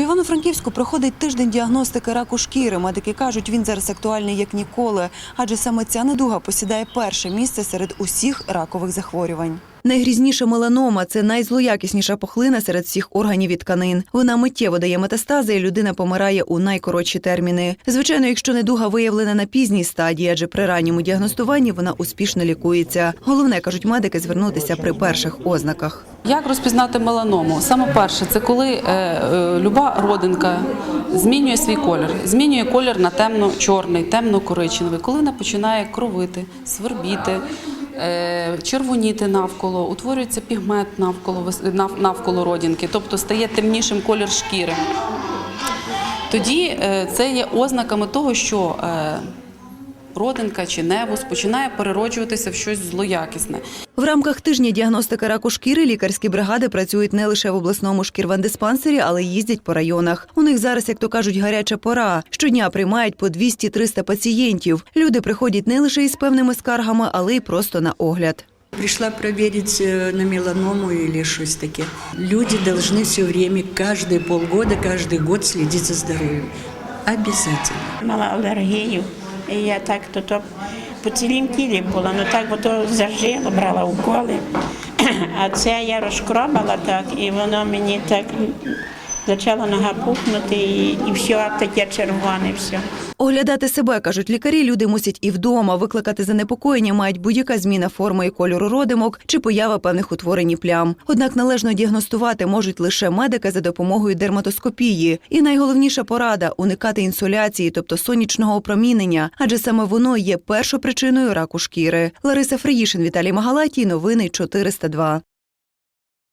В Івано-Франківську проходить тиждень діагностики раку шкіри. Медики кажуть, він зараз актуальний як ніколи, адже саме ця недуга посідає перше місце серед усіх ракових захворювань. Найгрізніша меланома це найзлоякісніша пухлина серед всіх органів і тканин. Вона миттєво дає метастази, і людина помирає у найкоротші терміни. Звичайно, якщо недуга виявлена на пізній стадії, адже при ранньому діагностуванні вона успішно лікується. Головне кажуть медики звернутися при перших ознаках. Як розпізнати меланому? Саме перше, це коли е, е, люба родинка змінює свій колір, змінює колір на темно-чорний, темно-коричневий, коли вона починає кровити, свербіти, е, червоніти навколо, утворюється пігмент навколо, нав- навколо родинки, тобто стає темнішим колір шкіри. Тоді е, це є ознаками того, що е, родинка чи невус починає перероджуватися в щось злоякісне. В рамках тижня діагностики раку шкіри лікарські бригади працюють не лише в обласному шкірвандиспансері, але й їздять по районах. У них зараз, як то кажуть, гаряча пора. Щодня приймають по 200-300 пацієнтів. Люди приходять не лише із певними скаргами, але й просто на огляд. Пришла проверить э, на меланому или что-то таке. Люди должны все время, каждые полгода, каждый год следить за здоровьем. Обязательно. мала алергію. І я так то, то по цілім тілі була, ну так бо то зажило, брала уколи. А це я розкробала так, і воно мені так почала нога пухнути, і, і все таке червоне, все. Оглядати себе, кажуть лікарі, люди мусять і вдома. Викликати занепокоєння мають будь-яка зміна форми і кольору родимок чи поява певних утворень і плям. Однак належно діагностувати можуть лише медики за допомогою дерматоскопії. І найголовніша порада уникати інсоляції, тобто сонячного опромінення, адже саме воно є першопричиною раку шкіри. Лариса Фриїшин, Віталій Магалатій. Новини 402.